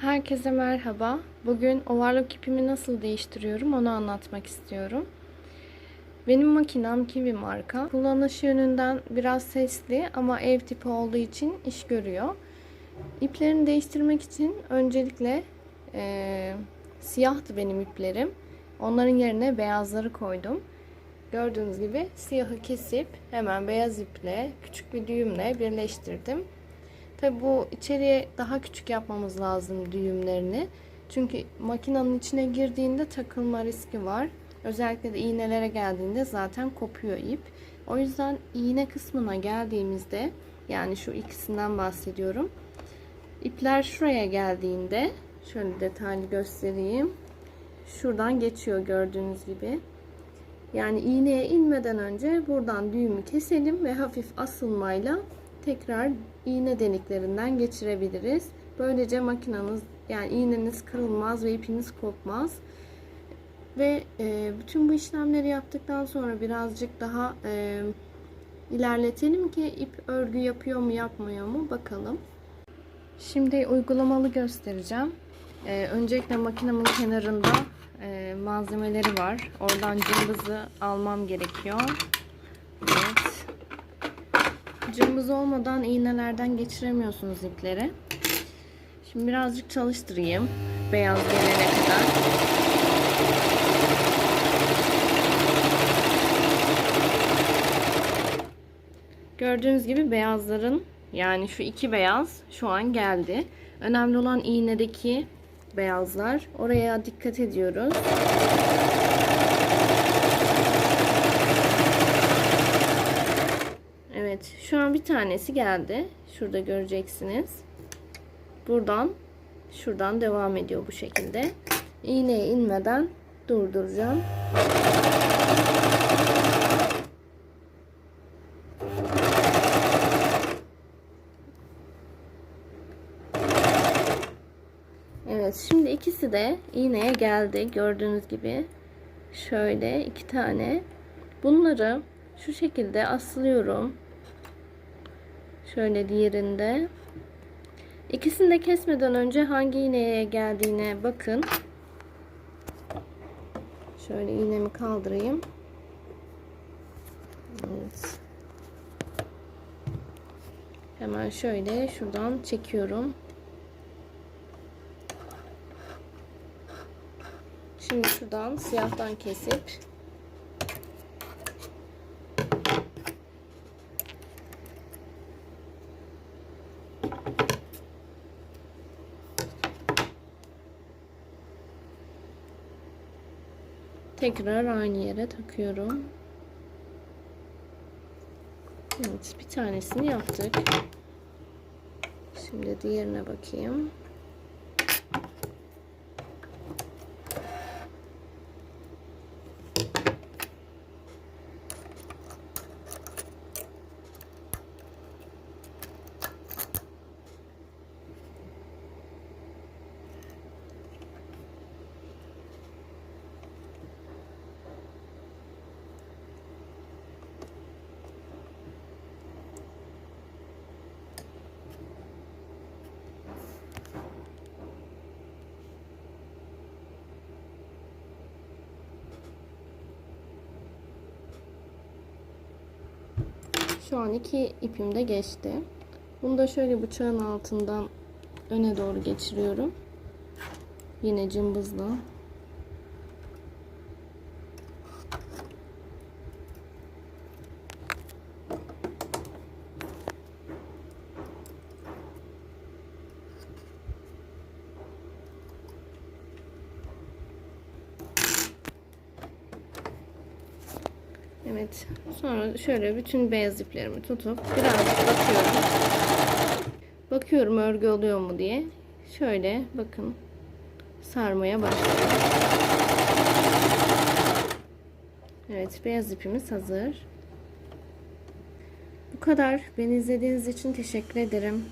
Herkese merhaba. Bugün overlock ipimi nasıl değiştiriyorum onu anlatmak istiyorum. Benim makinem Kiwi marka. Kullanış yönünden biraz sesli ama ev tipi olduğu için iş görüyor. İplerini değiştirmek için öncelikle eee, siyahtı benim iplerim. Onların yerine beyazları koydum. Gördüğünüz gibi siyahı kesip hemen beyaz iple küçük bir düğümle birleştirdim. Tabi bu içeriye daha küçük yapmamız lazım düğümlerini. Çünkü makinenin içine girdiğinde takılma riski var. Özellikle de iğnelere geldiğinde zaten kopuyor ip. O yüzden iğne kısmına geldiğimizde yani şu ikisinden bahsediyorum. İpler şuraya geldiğinde şöyle detaylı göstereyim. Şuradan geçiyor gördüğünüz gibi. Yani iğneye inmeden önce buradan düğümü keselim ve hafif asılmayla tekrar iğne deliklerinden geçirebiliriz. Böylece makineniz yani iğneniz kırılmaz ve ipiniz kopmaz. Ve e, bütün bu işlemleri yaptıktan sonra birazcık daha e, ilerletelim ki ip örgü yapıyor mu yapmıyor mu bakalım. Şimdi uygulamalı göstereceğim. E, öncelikle makinemin kenarında e, malzemeleri var. Oradan cımbızı almam gerekiyor. Evet. Cımbız olmadan iğnelerden geçiremiyorsunuz ipleri. Şimdi birazcık çalıştırayım. Beyaz gelene kadar. Gördüğünüz gibi beyazların yani şu iki beyaz şu an geldi. Önemli olan iğnedeki beyazlar. Oraya dikkat ediyoruz. Evet, şu an bir tanesi geldi. Şurada göreceksiniz. Buradan şuradan devam ediyor bu şekilde. İğneye inmeden durduracağım. Evet, şimdi ikisi de iğneye geldi. Gördüğünüz gibi şöyle iki tane. Bunları şu şekilde asılıyorum. Şöyle diğerinde. İkisini de kesmeden önce hangi iğneye geldiğine bakın. Şöyle iğnemi kaldırayım. Evet. Hemen şöyle şuradan çekiyorum. Şimdi şuradan siyahtan kesip tekrar aynı yere takıyorum. Evet, bir tanesini yaptık. Şimdi diğerine bakayım. Şu an iki ipim de geçti. Bunu da şöyle bıçağın altından öne doğru geçiriyorum. Yine cımbızla. Evet. Sonra şöyle bütün beyaz iplerimi tutup birazcık bakıyorum. Bakıyorum örgü oluyor mu diye. Şöyle bakın sarmaya başlıyorum. Evet beyaz ipimiz hazır. Bu kadar. Beni izlediğiniz için teşekkür ederim.